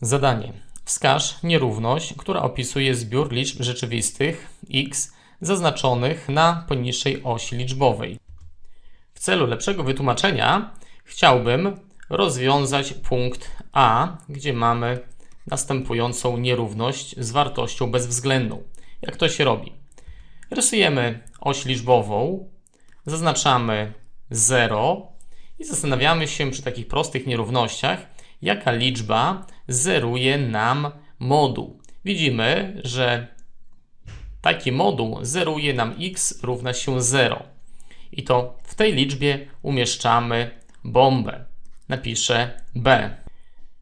Zadanie. Wskaż nierówność, która opisuje zbiór liczb rzeczywistych x zaznaczonych na poniższej osi liczbowej. W celu lepszego wytłumaczenia chciałbym rozwiązać punkt A, gdzie mamy następującą nierówność z wartością bezwzględną. Jak to się robi? Rysujemy oś liczbową, zaznaczamy 0 i zastanawiamy się przy takich prostych nierównościach, jaka liczba zeruje nam moduł. Widzimy, że taki moduł zeruje nam x równa się 0. I to w tej liczbie umieszczamy bombę. Napiszę b.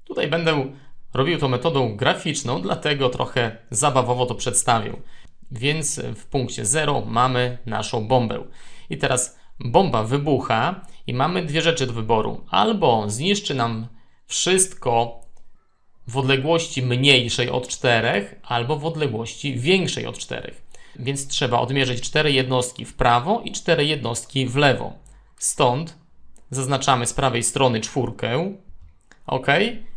Tutaj będę robił to metodą graficzną, dlatego trochę zabawowo to przedstawię. Więc w punkcie 0 mamy naszą bombę. I teraz bomba wybucha i mamy dwie rzeczy do wyboru. Albo zniszczy nam wszystko w odległości mniejszej od 4, albo w odległości większej od 4. Więc trzeba odmierzyć 4 jednostki w prawo i 4 jednostki w lewo. Stąd zaznaczamy z prawej strony czwórkę. OK.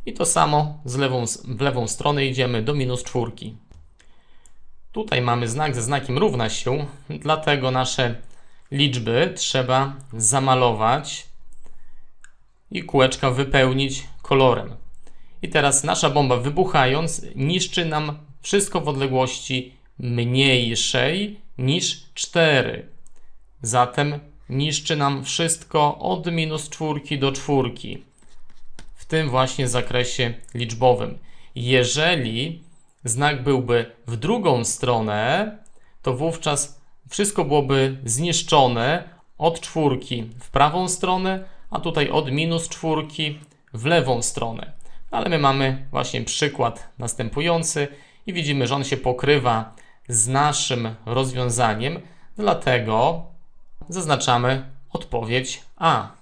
I to samo z lewą, w lewą stronę idziemy do minus czwórki. Tutaj mamy znak ze znakiem równa się, dlatego nasze liczby trzeba zamalować i kółeczka wypełnić kolorem. I teraz nasza bomba wybuchając niszczy nam wszystko w odległości mniejszej niż 4. Zatem niszczy nam wszystko od minus czwórki do czwórki. W tym właśnie zakresie liczbowym. Jeżeli znak byłby w drugą stronę, to wówczas wszystko byłoby zniszczone od czwórki w prawą stronę, a tutaj od minus czwórki w lewą stronę. Ale my mamy właśnie przykład następujący i widzimy, że on się pokrywa z naszym rozwiązaniem, dlatego zaznaczamy odpowiedź A.